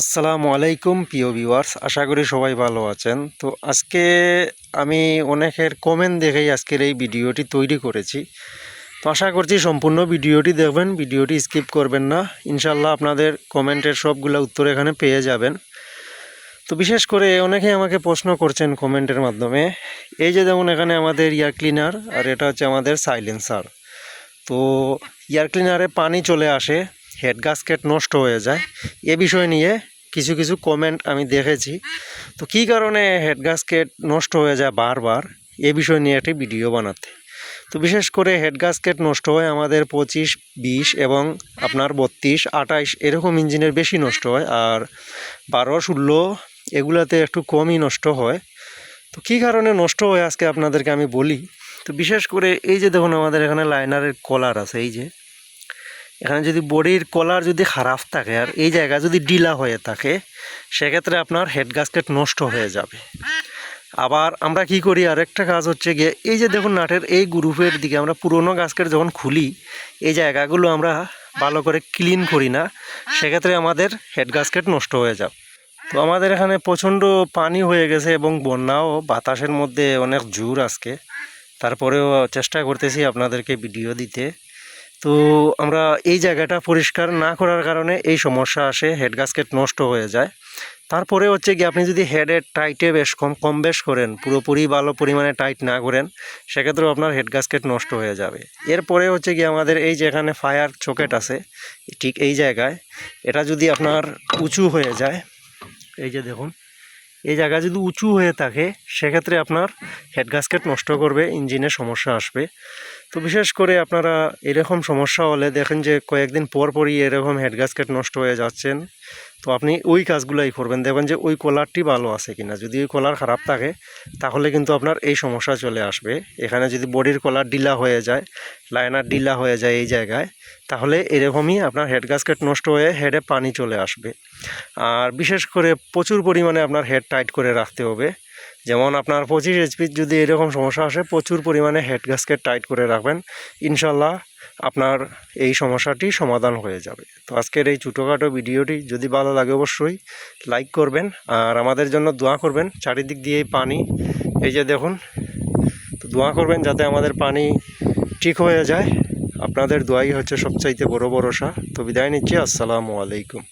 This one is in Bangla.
আসসালামু আলাইকুম, প্রিয় ভিউয়ার্স আশা করি সবাই ভালো আছেন। তো আজকে আমি অনেকের কমেন্ট দেখেই আজকের এই ভিডিওটি তৈরি করেছি। তো আশা করছি সম্পূর্ণ ভিডিওটি দেখবেন। ভিডিওটি স্কিপ করবেন না। ইনশাল্লাহ আপনাদের কমেন্টের সবগুলো উত্তর এখানে পেয়ে যাবেন। তো বিশেষ করে অনেকেই আমাকে প্রশ্ন করছেন কমেন্টের মাধ্যমে। এই যে যেমন এখানে আমাদের ইয়ার ক্লিনার আর এটা হচ্ছে আমাদের সাইলেন্সার তো এয়ার ক্লিনারে পানি চলে আসে। হেড গাস্কেট নষ্ট হয়ে যায়। এ বিষয় নিয়ে কিছু কিছু কমেন্ট আমি দেখেছি। তো কী কারণে হেড গাস্কেট নষ্ট হয়ে যায় বারবার? এ বিষয় নিয়ে একটি ভিডিও বানাতে। তো বিশেষ করে হেড গাস্কেট নষ্ট হয় আমাদের পঁচিশ, বিশ এবং আপনার বত্রিশ, আঠাইশ এরকম ইঞ্জিনের বেশি নষ্ট হয় আর বারো, ষোলো এগুলাতে একটু কমই নষ্ট হয়। তো কী কারণে নষ্ট হয় আজকে আপনাদেরকে আমি বলি। তো বিশেষ করে এই যে দেখুন আমাদের এখানে লাইনারের কলার আছে, এই যে। এখানে যদি বডির কলার যদি খারাপ থাকে আর এই জায়গা যদি ডিলা হয়ে থাকে, সেক্ষেত্রে আপনার হেড গাস্কেট নষ্ট হয়ে যাবে। আবার আমরা কি করি, আরেকটা কাজ হচ্ছে গিয়ে, এই যে দেখুন নাটের এই গ্রুপের দিকে আমরা পুরনো গাছকেট যখন খুলি, এই জায়গাগুলো আমরা ভালো করে ক্লিন করি না, সেক্ষেত্রে আমাদের হেড গাস্কেট নষ্ট হয়ে যাবে। তো আমাদের এখানে প্রচণ্ড পানি হয়ে গেছে এবং বন্যাও বাতাসের মধ্যে অনেক জোর আজকে। তারপরেও চেষ্টা করতেছি আপনাদেরকে ভিডিও দিতে। তো আমরা এই জায়গাটা পরিষ্কার না করার কারণে এই সমস্যা আসে হেড গাস্কেট নষ্ট হয়ে যায়। তারপরে হচ্ছে কি আপনি যদি হেডের টাইটে বেশ কম কম বেশ করেন, পুরোপুরি ভালো পরিমাণে টাইট না করেন, সেক্ষেত্রেও আপনার হেড গাস্কেট নষ্ট হয়ে যাবে। এরপরে হচ্ছে কি আমাদের এই যেখানে ফায়ার চকেট আছে, ঠিক এই জায়গায়, এটা যদি আপনার উঁচু হয়ে যায়, এই যে দেখুন, এই জায়গা যদি উঁচু হয়ে থাকে, সেক্ষেত্রে আপনার হেড গাস্কেট নষ্ট করবে ইঞ্জিনে সমস্যা আসবে। তো বিশেষ করে আপনারা এরকম সমস্যা হলে দেখেন যে কয়েকদিন পর পরই এরকম হেড নষ্ট হয়ে যাচ্ছেন। তো আপনি ওই কাজগুলাই করবেন। দেখবেন যে ওই কলারটি ভালো আছে কিনা। যদি ওই কলার খারাপ থাকে, তাহলে কিন্তু আপনার এই সমস্যা চলে আসবে। এখানে যদি বডির কলার ডিলা হয়ে যায় লাইনার ডিলা হয়ে যায় এই জায়গায়, তাহলে এরকমই আপনার হেড নষ্ট হয়ে হেডে পানি চলে আসবে। আর বিশেষ করে প্রচুর পরিমাণে আপনার হেড টাইট করে রাখতে হবে। যেমন আপনার পঁচিশ এইচপির যদি এরকম সমস্যা আসে, প্রচুর পরিমাণে হেড গাস্কেট টাইট করে রাখবেন। ইনশাল্লাহ আপনার এই সমস্যাটি সমাধান হয়ে যাবে। তো আজকের এই ছোটোখাটো ভিডিওটি যদি ভালো লাগে অবশ্যই লাইক করবেন আর আমাদের জন্য দোয়া করবেন। চারিদিক দিয়ে পানি। এই যে দেখুন, তো দোয়া করবেন যাতে আমাদের পানি ঠিক হয়ে যায়। আপনাদের দোয়াই হচ্ছে সবচাইতে বড় ভরসা। তো বিদায় নিচ্ছি। আসসালামু আলাইকুম।